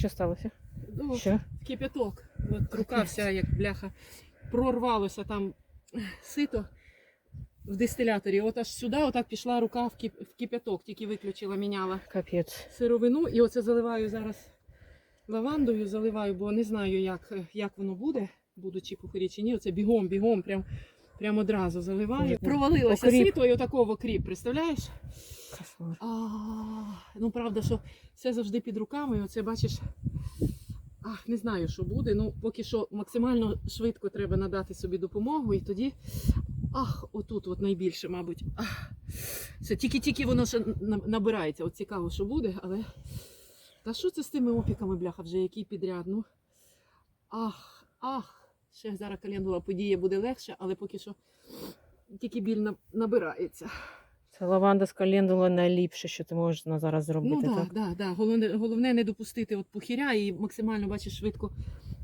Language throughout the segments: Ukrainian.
Що сталося? Ну, Що? кипяток. От рука вся як бляха. Прорвалося там сито в дистиляторі. От аж сюди отак пішла рука в, кип... в кипяток, тільки виключила, міняла Капець. сировину. І оце заливаю зараз лавандою, заливаю, бо не знаю, як, як воно буде, будучи пухарі чи ні. Оце бігом, бігом, прям, прям одразу заливаю. Провалилося окріп. сито і отакого кріп, представляєш? А, ну правда, що все завжди під руками. Оце бачиш. Ах, не знаю, що буде. Ну, поки що максимально швидко треба надати собі допомогу, і тоді. Ах, отут, от найбільше, мабуть. Ах, це тільки-тільки воно ще набирається. От цікаво, що буде, але. Та що це з тими опіками, бляха, вже який підряд? Ну. Ах, ах. Ще зараз календула подія буде легше, але поки що тільки біль набирається. Це лаванда з календула найліпше, що ти можеш на зараз зробити, Ну так? так, да, да. Головне, головне не допустити от пухіря і максимально, бачиш, швидко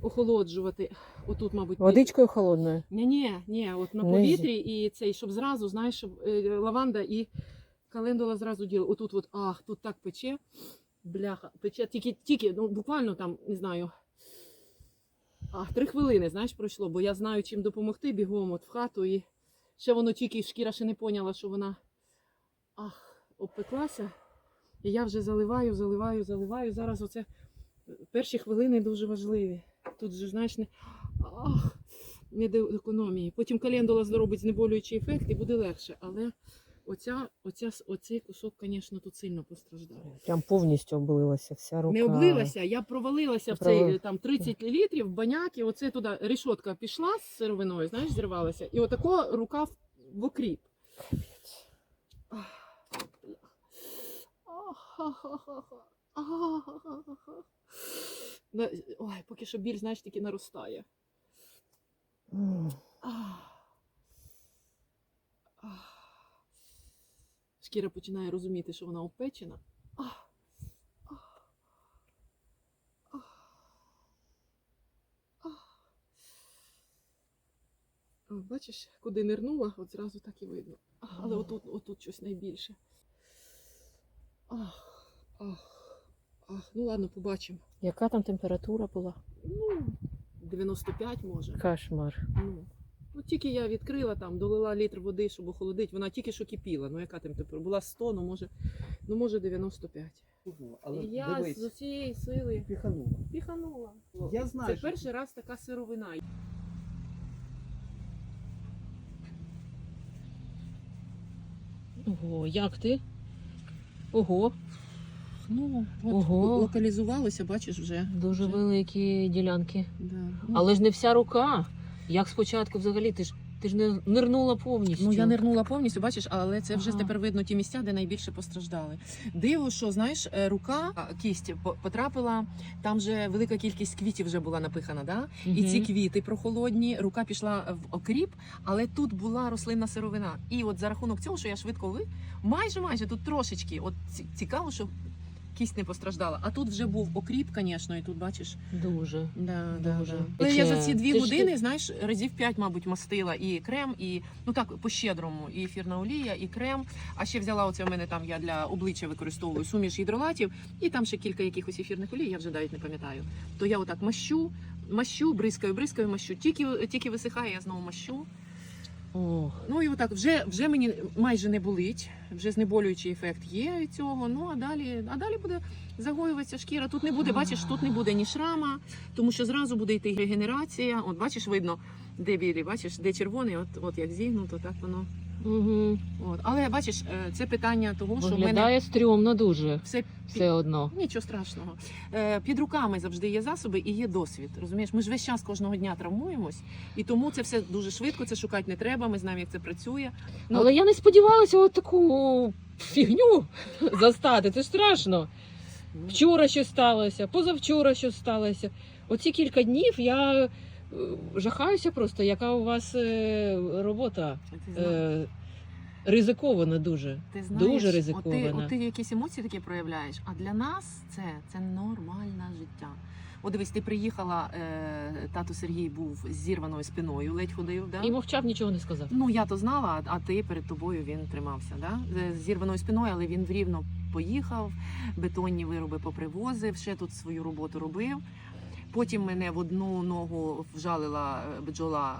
охолоджувати. Отут, мабуть, Водичкою холодною. Ні, ні, ні, от на повітрі і цей, щоб зразу, знаєш, щоб е, лаванда і календула зразу діли. Отут, от, ах, тут так пече. Бляха, пече тільки, тільки, ну буквально там, не знаю. Ах, три хвилини, знаєш, пройшло, бо я знаю, чим допомогти бігом от в хату. І ще воно тільки шкіра ще не поняла, що вона ах, обпеклася. І я вже заливаю, заливаю, заливаю. Зараз оце перші хвилини дуже важливі. Тут же, знаєш, не, ах, не до економії. Потім календула зробить знеболюючий ефект і буде легше. Але оця, оця, оцей кусок, звісно, тут сильно постраждав. Прям повністю облилася вся рука. Не облилася, я провалилася в цей там 30 літрів, баняк, і оце туди решотка пішла з сировиною, знаєш, зірвалася, і отако рука в, в окріп. Ой, поки що біль, знаєш, тільки наростає. Ах. Ах. Шкіра починає розуміти, що вона опечена. Ах. Ах. Ах. Ах. О, Бачиш, куди нирнула, от зразу так і видно. Ах, але отут, отут щось найбільше. Ах, ах, ах. Ну ладно, побачимо. Яка там температура була? Ну, 95 може. Кошмар. Ну, ну тільки я відкрила там, долила літр води, щоб охолодити. Вона тільки що кипіла. Ну яка температура? Була 100, ну може, ну може 95. Але І я дивись, з усієї сили піханула. піханула. Я знаю, Це що- перший раз така сировина. Ого, як ти? Ого, Ну, от Ого. локалізувалося, бачиш вже. дуже Вже. великі ділянки. Да. Ну, Але ж не вся рука. Як спочатку взагалі? Ти ж ти ж не нирнула повністю. Ну, я нирнула повністю, бачиш, але це вже Ага. тепер видно ті місця, де найбільше постраждали. Диво, що знаєш, е, рука, кість потрапила, там же велика кількість квітів вже була напихана, да? І ці квіти прохолодні, рука пішла в окріп, але тут була рослинна сировина. І от за рахунок цього, що я швидко ви, майже майже тут трошечки. От цікаво, що кість не постраждала. А тут вже був окріп, звісно, і тут бачиш. Дуже. Да, да, Дуже. да. Але я за ці дві Ти ж- години, знаєш, разів п'ять, мабуть, мастила і крем, і ну так по-щедрому, і ефірна олія, і крем. А ще взяла оце в мене там я для обличчя використовую суміш гідролатів, і там ще кілька якихось ефірних олій, я вже навіть не пам'ятаю. То я отак мащу, мащу, бризкаю, бризкаю, мащу. Тільки, тільки висихає, я знову мащу. Ох. Ну і отак, вже, вже мені майже не болить, вже знеболюючий ефект є від цього. Ну а далі, а далі буде загоюватися шкіра. Тут не буде, бачиш, тут не буде ні шрама, тому що зразу буде йти регенерація. От бачиш, видно, де білі, бачиш, де червоний, от, от як зігнуто, так воно. Угу. От. Але бачиш, е, це питання того, що в мене Виглядає стрьомно дуже. все Все одно. Нічого страшного. Е, Під руками завжди є засоби і є досвід. Розумієш, ми ж весь час кожного дня травмуємось, і тому це все дуже швидко. Це шукати не треба. Ми знаємо, як це працює. Ну, Але я не сподівалася от таку фігню застати. Це ж страшно. Вчора що сталося, позавчора що сталося. Оці кілька днів я жахаюся просто, яка у вас е, робота е, ризикована дуже. ти знаєш, дуже От ти, от ти якісь емоції такі проявляєш. А для нас це, це нормальне життя. От дивись, ти приїхала, е, тато Сергій був з зірваною спиною, ледь ходив. Да? І мовчав, нічого не сказав. Ну я то знала, а, ти перед тобою він тримався. Да? З- З зірваною спиною, але він рівно поїхав, бетонні вироби попривозив, ще тут свою роботу робив. Потім мене в одну ногу вжалила е, бджола.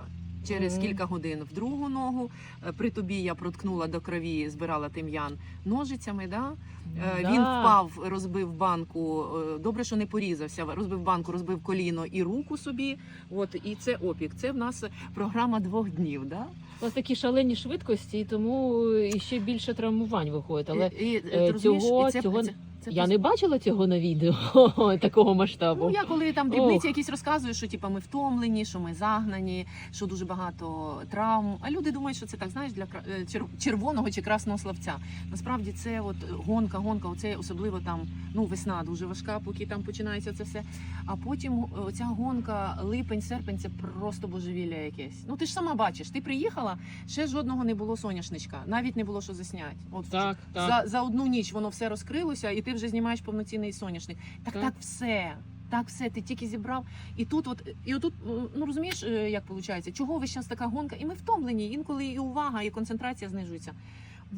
Через кілька годин в другу ногу. Е, При тобі я проткнула до крові, збирала тим'ян ножицями. Да? Е, Да. Він впав, розбив банку. Добре, що не порізався. Розбив банку, розбив коліно і руку собі. От і це опік. Це в нас програма двох днів. Да? У вас такі шалені швидкості, і тому і ще більше травмувань виходить. Але і, і, е, цього- і це, цього це, це я не бачила цього на відео такого масштабу. Ну, я коли там дрібниці якісь розказую, що типу, ми втомлені, що ми загнані, що дуже багато травм. А люди думають, що це так, знаєш, для е, чер- червоного чи красного словця. Насправді це от гонка, гонка, оце особливо там ну, весна дуже важка, поки там починається це все. А потім е, оця гонка, липень, серпень, це просто божевілля якесь. Ну ти ж сама бачиш, ти приїхала, ще жодного не було соняшничка, навіть не було що засняти. От Так, так. за, за одну ніч воно все розкрилося, і ти вже знімаєш повноцінний соняшник. Так, Так. так, все. Так, все, ти тільки зібрав. І тут, от, і отут, ну розумієш, е, як виходить, чого весь час така гонка? І ми втомлені, інколи і увага, і концентрація знижується.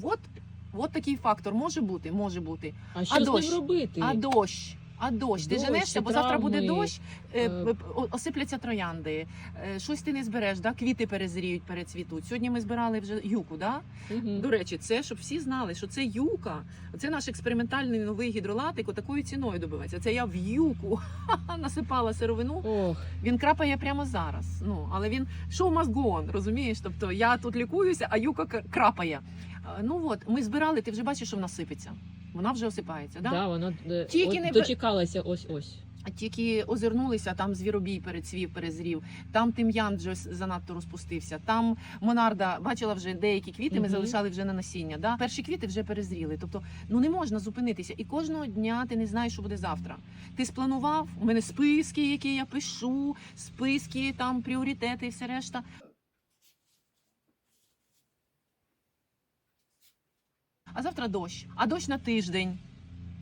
От, от такий фактор може бути, може бути. А що а з дощ? ним робити? А дощ. А дощ, ти Дощ, женешся, бо завтра буде травми, дощ, е, е, о- осипляться троянди, е, щось ти не збереш, да? квіти перезріють, перецвітуть. Сьогодні ми збирали вже юку, да? Мгм. До речі, це щоб всі знали, що це юка. Це наш експериментальний новий гідролатик. Такою ціною добивається. Це я в юку насипала сировину. Ох, Він крапає прямо зараз. Ну але він show must go on, розумієш? Тобто я тут лікуюся, а юка к- крапає. А, Ну от ми збирали. Ти вже бачиш, що вона сипеться. Вона вже осипається. Да? да, вона е, Тільки от не дочекалася ось ось. А Тільки озирнулися, там звіробій перецвів, перезрів, там тим'ян вже с- занадто розпустився. Там монарда бачила вже деякі квіти. Ми Мгм. залишали вже на насіння. Да? Перші квіти вже перезріли. Тобто, ну не можна зупинитися. І кожного дня ти не знаєш, що буде завтра. Ти спланував. У мене списки, які я пишу, списки, там пріоритети і все решта. А завтра дощ. А дощ на тиждень,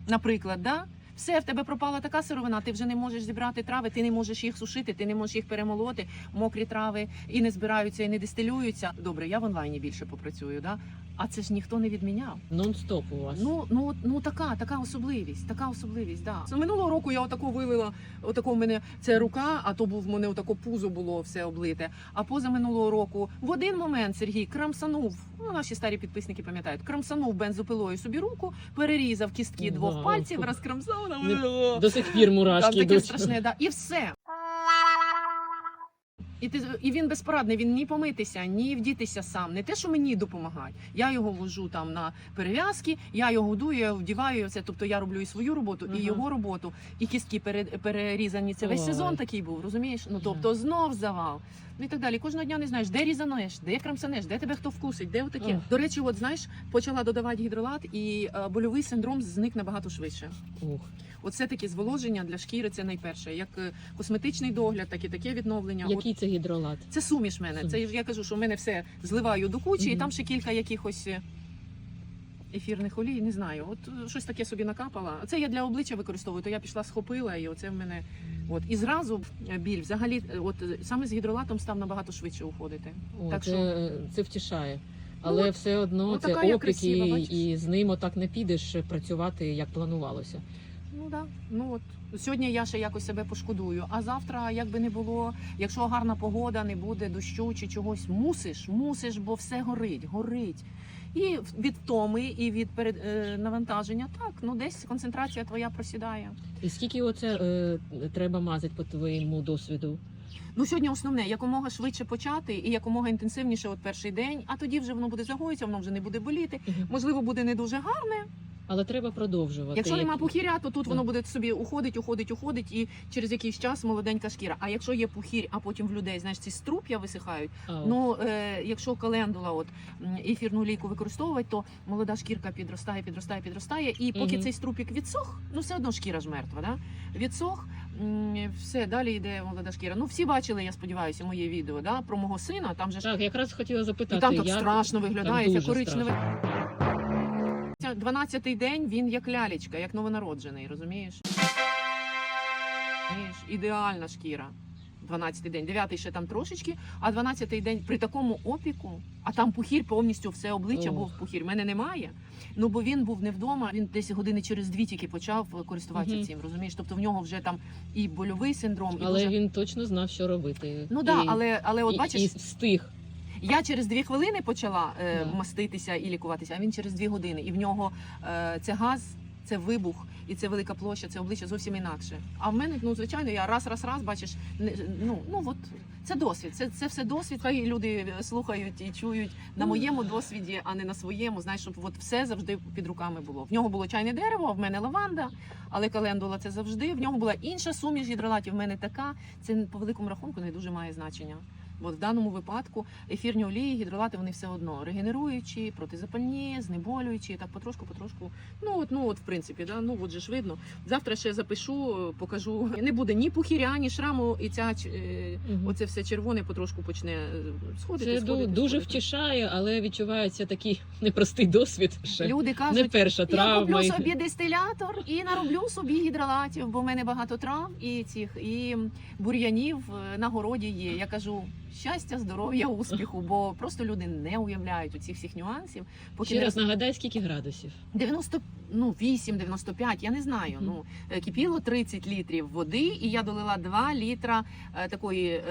наприклад, да? Все, в тебе пропала така сировина, ти вже не можеш зібрати трави, ти не можеш їх сушити, ти не можеш їх перемолоти. Мокрі трави і не збираються, і не дистилюються. Добре, я в онлайні більше попрацюю, да? а це ж ніхто не відміняв. Нон-стоп у вас. Ну, ну, ну така, така особливість, така особливість, да. З Минулого року я отако вилила, отако в мене це рука, а то був в мене отако пузо було все облите. А поза минулого року в один момент Сергій крамсанув, ну наші старі підписники пам'ятають, крамсанув бензопилою собі руку, перерізав кістки двох пальців, розкрамсав. Не- До сих пір мурашки Там таке йдуть. страшне, да. І все. І, ти, і він безпорадний, він ні помитися, ні вдітися сам. Не те, що мені допомагає. Я його вожу там на перев'язки, я його годую, я вдіваю це. Тобто я роблю і свою роботу, Ага. і його роботу, і кістки пере, перерізані. Це весь Ой. сезон такий був, розумієш? Ну тобто знов завал. Ну і так далі. Кожного дня не знаєш, де різанеш, де крамсанеш, де тебе хто вкусить, де отаке. Ох. До речі, от знаєш, почала додавати гідролат, і е, больовий синдром зник набагато швидше. Ох. Оце таке зволоження для шкіри. Це найперше, як е, косметичний догляд, так і таке відновлення. От Який це гідролат? це суміш в мене. Суміш. Це я кажу, що в мене все зливаю до кучі, і Мгм. там ще кілька якихось. е, Ефірних олій, не знаю. От е, щось таке собі накапала. Це я для обличчя використовую, то я пішла схопила, і оце в мене. От і зразу е, біль. Взагалі, е, от саме з гідролатом став набагато швидше уходити. О, Так це, що- це втішає. Але ну, все одно ну, це така опік, красива, і, і з ним отак не підеш працювати, як планувалося. Ну да. Ну от сьогодні я ще якось себе пошкодую. А завтра, як би не було, якщо гарна погода, не буде дощу чи чогось, мусиш, мусиш, бо все горить, горить. І від втоми, і від перед е, навантаження, так ну десь концентрація твоя просідає. І скільки оце е, треба мазати по твоєму досвіду? Ну сьогодні основне якомога швидше почати і якомога інтенсивніше от перший день, а тоді вже воно буде загоїтися, воно вже не буде боліти. Можливо, буде не дуже гарне. Але треба продовжувати. Якщо нема пухіря, то тут воно буде собі уходить, уходить, уходить, і через якийсь час молоденька шкіра. А якщо є пухір, а потім в людей знаєш ці струп'я висихають. А. Ну е, якщо календула, от ефірну лійку використовувати, то молода шкірка підростає, підростає, підростає, і поки Мгм. цей струпік відсох, ну все одно шкіра ж мертва. Да? Відсох, все далі йде молода шкіра. Ну всі бачили, я сподіваюся, моє відео да, про мого сина. Там же ж Так, якраз хотіла запитати. і там так як... страшно виглядає, коричневе. Ця 12-й день він як лялечка, як новонароджений, розумієш? Розумієш? Ідеальна шкіра. 12-й день, 9-й ще там трошечки, а 12-й день при такому опіку, а там пухір повністю все обличчя Ох. був пухір. Мене немає. Ну бо він був не вдома. Він десь години через дві тільки почав користуватися Мгм. цим. Розумієш? Тобто в нього вже там і больовий синдром, і Але дуже... він точно знав, що робити. ну да, І- але але от і, бачиш, і встиг. Я через дві хвилини почала е, маститися і лікуватися, а він через дві години. І в нього е, це газ, це вибух, і це велика площа, це обличчя зовсім інакше. А в мене, ну звичайно, я раз, раз, раз бачиш, не, ну, ну от це досвід. Це, це все досвід. Хай люди слухають і чують на Ну. моєму досвіді, а не на своєму. Знаєш, щоб от все завжди під руками було. В нього було чайне дерево, а в мене лаванда, але календула це завжди. В нього була інша суміш гідролатів. В мене така. Це по великому рахунку не дуже має значення. От в даному випадку ефірні олії, гідролати вони все одно регенеруючі, протизапальні, знеболюючі, так потрошку, потрошку. Ну от, ну от в принципі, да, ну от же ж видно. Завтра ще запишу, покажу. Не буде ні пухіря, ні шраму, і ця е, оце все червоне потрошку почне е, сходити. Це сходити, дуже сходити. втішає, але відчувається такий непростий досвід. Ще. Люди кажуть, Не перша Я травма. куплю собі дистилятор і нароблю собі гідролатів, бо в мене багато трав і цих і бур'янів е, на городі є. Я кажу щастя, здоров'я, успіху, бо просто люди не уявляють у цих всіх нюансів. Поки Ще не раз нагадай, скільки градусів. 90, ну 8, 95, я не знаю. Мгм. Ну е, кипіло 30 літрів води, і я долила 2 літра е, такої е,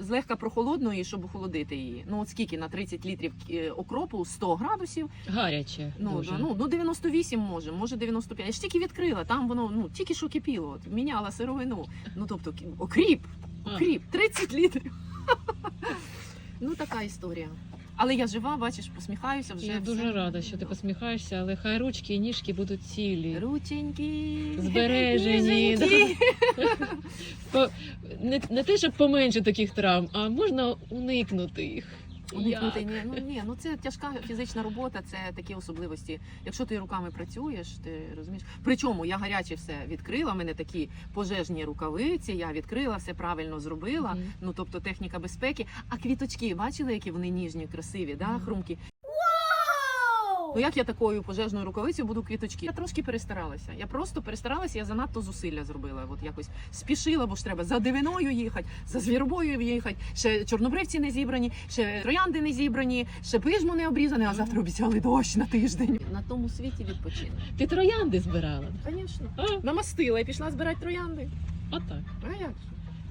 злегка прохолодної, щоб охолодити її. Ну от скільки на 30 літрів е, окропу 100 градусів. Гаряче. Ну, дуже. ну, ну 98 може, може 95. Я ж тільки відкрила, там воно ну тільки що кипіло, от, міняла сировину. Ну тобто окріп, окріп, 30 літрів. ну така історія. Але я жива, бачиш, посміхаюся вже. Я все. дуже рада, що ти посміхаєшся, але хай ручки і ніжки будуть цілі. Рученьки, Збережені, ніженькі. Не, не те, щоб поменше таких травм, а можна уникнути їх. Уникнути, Як? ні, ну ні, ну це тяжка фізична робота, це такі особливості. Якщо ти руками працюєш, ти розумієш. Причому я гаряче все відкрила. в мене такі пожежні рукавиці. Я відкрила, все правильно зробила. Мгм. Ну тобто техніка безпеки. А квіточки, бачили, які вони ніжні, красиві, да, хрумкі. Ну як я такою пожежною рукавицею буду квіточки? Я трошки перестаралася. Я просто перестаралася, я занадто зусилля зробила. От якось спішила, бо ж треба за дивиною їхати, за звіробою їхати. Ще чорнобривці не зібрані, ще троянди не зібрані, ще пижмо не обрізане, а завтра обіцяли дощ на тиждень. На тому світі відпочинок. Ти троянди збирала. Звісно. Намастила і пішла збирати троянди. отак. А як?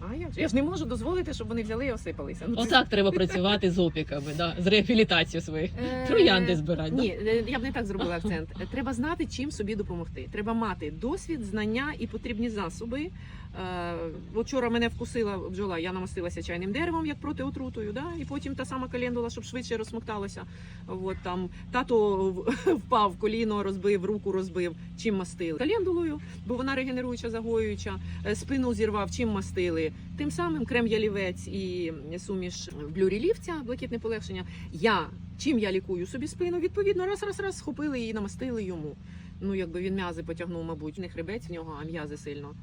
А я ж Я ж не можу дозволити, щоб вони взяли і осипалися. Ну, це- Отак треба працювати з опіками, да, з реабілітацією своєї. Е, Троянди збирати. да? Ні, е, я б не так зробила акцент. Е, Треба знати, чим собі допомогти. Треба мати досвід, знання і потрібні засоби. Е, Вчора мене вкусила бджола, я намастилася чайним деревом, як проти отрутою, да? і потім та сама календула, щоб швидше розсмокталася. От там тато впав, коліно розбив, руку розбив. Чим мастили? Календулою, бо вона регенеруюча, загоююча. Е, Спину зірвав, чим мастили. Тим самим крем ялівець і суміш блюрілівця, блакитне полегшення. Я чим я лікую собі спину, відповідно, раз, раз, раз схопили і намастили йому. Ну, якби він м'язи потягнув, мабуть, не хребець в нього, а м'язи сильно.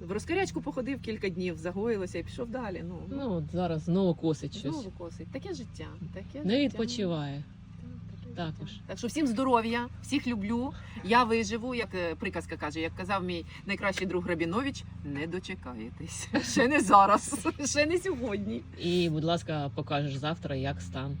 В розкарячку походив кілька днів, загоїлося і пішов далі. Ну, Ну, от зараз знову косить щось. знову косить. Таке життя. Таке Не життя. відпочиває. Так, Також. Так що всім здоров'я, всіх люблю. Я виживу, як е, приказка каже, як казав мій найкращий друг Рабінович, не дочекаєтесь. Ще не зараз, ще не сьогодні. І, будь ласка, покажеш завтра, як стан.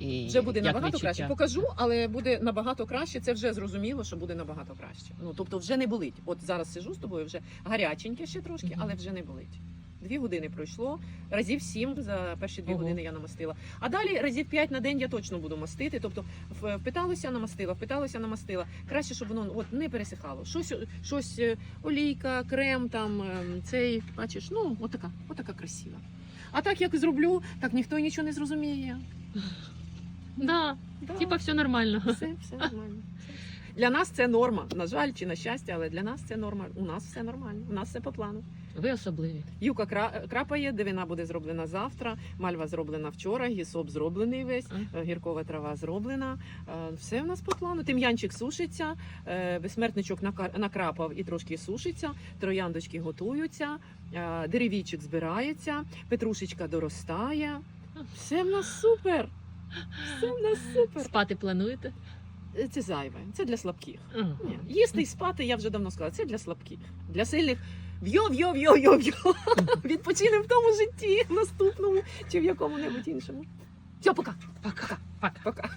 І Вже буде як набагато відчуття. краще. Покажу, але буде набагато краще. Це вже зрозуміло, що буде набагато краще. Ну тобто, вже не болить. От зараз сижу з тобою, вже гаряченьке ще трошки, але вже не болить. Дві години пройшло, разів сім за перші дві Ого. години я намастила. А далі разів п'ять на день я точно буду мастити. Тобто впиталося, намастила, впиталося, намастила. Краще, щоб воно от не пересихало. Щось, щось е, олійка, крем, там ем, цей, бачиш, ну отака, отака красива. А так як зроблю, так ніхто нічого не зрозуміє. Да, Да. типа все нормально. Все, все нормально. Для нас це норма. На жаль, чи на щастя, але для нас це норма. У нас все нормально. У нас все по плану. Ви особливі. Юка кра- крапає, дивина буде зроблена завтра. Мальва зроблена вчора, гісоп зроблений весь, А? е, гіркова трава зроблена. Е, Все в нас по плану. Тим'янчик сушиться, е, безсмертничок накрапав і трошки сушиться. Трояндочки готуються, деревійчик збирається, петрушечка доростає. Все в нас супер. Все в нас супер. Спати плануєте? Е, Це зайве, це для слабких. Ага. Ні, їсти і спати, я вже давно сказала, це для слабких. Для сильних В'йо, в'йо, в'йо, в'йо, в'йо. Відпочинемо в тому житті, в наступному чи в якому-небудь іншому. Все, пока. Пока. Пока. Пока.